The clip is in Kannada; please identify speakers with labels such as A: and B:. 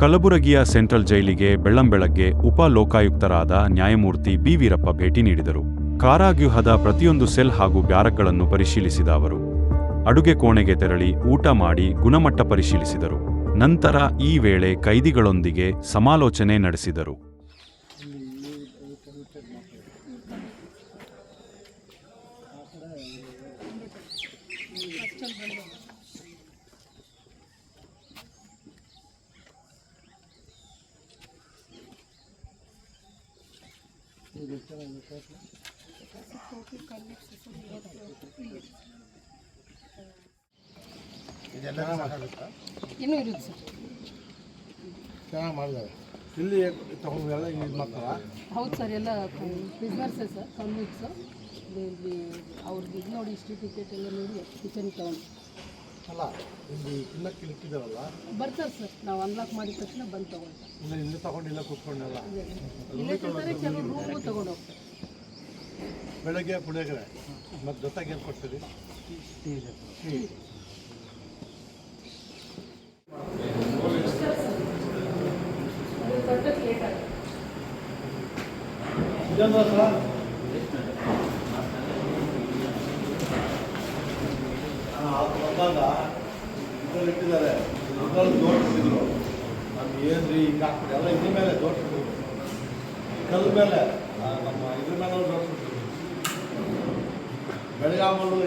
A: ಕಲಬುರಗಿಯ ಸೆಂಟ್ರಲ್ ಜೈಲಿಗೆ ಬೆಳ್ಳಂಬೆಳಗ್ಗೆ ಉಪ ಲೋಕಾಯುಕ್ತರಾದ ನ್ಯಾಯಮೂರ್ತಿ ಬಿ. ವೀರಪ್ಪ ಭೇಟಿ ನೀಡಿದರು. ಕಾರಾಗೃಹದ ಪ್ರತಿಯೊಂದು ಸೆಲ್ ಹಾಗೂ ಬ್ಯಾರಕ್ಗಳನ್ನು ಪರಿಶೀಲಿಸಿದ ಅವರು. ಅಡುಗೆ ಕೋಣೆಗೆ ತೆರಳಿ ಊಟ ಮಾಡಿ ಗುಣಮಟ್ಟ ಪರಿಶೀಲಿಸಿದರು. ನಂತರ ಈ ವೇಳೆ ಕೈದಿಗಳೊಂದಿಗೆ ಸಮಾಲೋಚನೆ ನಡೆಸಿದರು.
B: ಇದೆಲ್ಲ
C: ಇನ್ನೂ ಇರುತ್ತೆ ಸರ್.
B: ಚೆನ್ನಾಗಿ ಮಾಡಿದ್ದಾರೆ. ಇಲ್ಲಿ ತಗೊಂಡು ಎಲ್ಲ ಮಾಡ್ತಾರ?
C: ಹೌದು ಸರ್ ಎಲ್ಲ ಬಿಸ್ನೆಸ್ಸೇ ಸರ್ ಕನ್ವಿಕ್ಸು ಇಲ್ಲಿ ಅವ್ರಿಗೆ ಇದು ನೋಡಿ ಇಷ್ಟು ಟಿಕೆಟ್ ಎಲ್ಲ ನೋಡಿ ಕಿಚನ್ ತಗೊಂಡು.
B: ಅಲ್ಲ ಇಲ್ಲಿ ತಿನ್ನಕ್ಕೆ ಇಕ್ಕಿದಾರಲ್ಲ
C: ಬರ್ತಾರೆ ಸರ್. ನಾವು ಅನ್ಲಾಕ್ ಮಾಡಿದ ತಕ್ಷಣ ಬಂದು ತಗೊಳ್ತಾರೆ
B: ಇಲ್ಲ ಇಲ್ಲಿ ತಗೊಂಡು ಇಲ್ಲ ಕೂತ್ಕೊಂಡೆಲ್ಲ
C: ಇಲ್ಲೇ ತಿಂತಾರೆ ಕೆಲವು ತಗೊಂಡು ಹೋಗ್ತಾರೆ.
B: ಬೆಳಗ್ಗೆ ಪುಳಿಯೋಗರೆ ಮತ್ತು ಜೊತೆಗೆ ಏನು ಕೊಡ್ತೀರಿ? Tea sir. ಬಂದಾಗ ಇದ್ರಲ್ಲಿ ಇಟ್ಟಿದ್ದಾರೆ. ಇದ್ರಲ್ಲಿ ದೋಟಿದ್ರು ನಮ್ಗೆ ಏನ್ರಿ ಹಿಂಗೆ ಹಾಕ್ಬಿಟ್ಟು ಎಲ್ಲ ಇದ್ರ ಮೇಲೆ ಜೋಡಿಸಿದ್ರು ಕಲ್ಲು ಮೇಲೆ ನಮ್ಮ ಇದ್ರ ಮೇಲೆ ಜೋಡಿಸ್ಬಿಟ್ಟಿದ್ರು ಬೆಳಗಾಮಲ್ಲೂ